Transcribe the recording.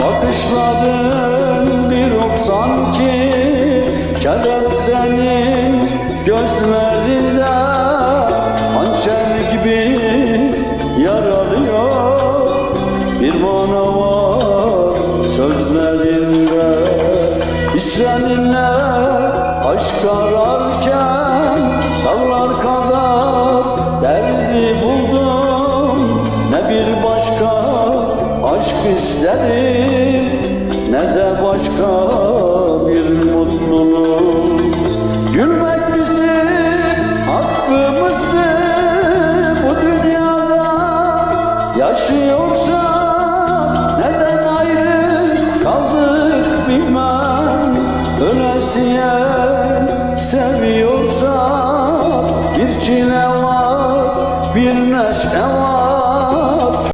Bakışların bir ok sanki Keder senin gözlerinde. Hançer gibi yaralıyor Bir mana var sözlerinde. Biz seninle aşk ararken aşk isterim Ne de başka bir mutluluk. Gülmek bizim hakkımızdı bu dünyada Yaşıyorsa neden ayrı kaldık bilmem. Ölesiye seviyorsa bir çile